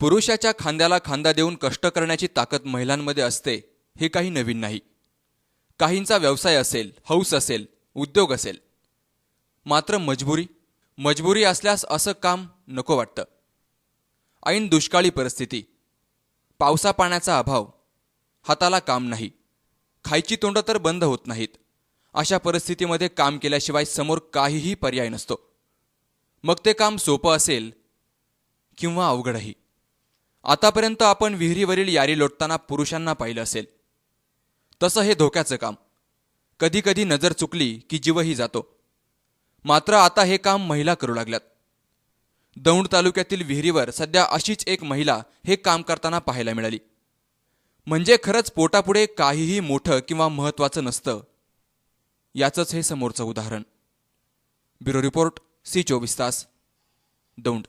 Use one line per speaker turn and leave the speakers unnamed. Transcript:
पुरुषाच्या खांद्याला खांदा देऊन कष्ट करण्याची ताकद महिलांमध्ये असते हे काही नवीन नाही. काहींचा व्यवसाय असेल हौस असेल उद्योग असेल. मात्र मजबुरी मजबुरी असल्यास असं काम नको वाटतं. ऐन दुष्काळी परिस्थिती पावसा पाण्याचा अभाव हाताला काम नाही खायची तोंड तर बंद होत नाहीत. अशा परिस्थितीमध्ये काम केल्याशिवाय समोर काहीही पर्याय नसतो. मग ते काम सोपं असेल किंवा अवघडही. आतापर्यंत आपण विहिरीवरील यारी लोटताना पुरुषांना पाहिलं असेल. तसं हे धोक्याचं काम. कधीकधी नजर चुकली की जीवही जातो. मात्र आता हे काम महिला करू लागल्यात. दौंड तालुक्यातील विहिरीवर सध्या अशीच एक महिला हे काम करताना पाहायला मिळाली. म्हणजे खरंच पोटापुढे काहीही मोठं किंवा महत्त्वाचं नसतं. याचंच हे समोरचं उदाहरण. ब्युरो रिपोर्ट सी चोवीस तास दौंड.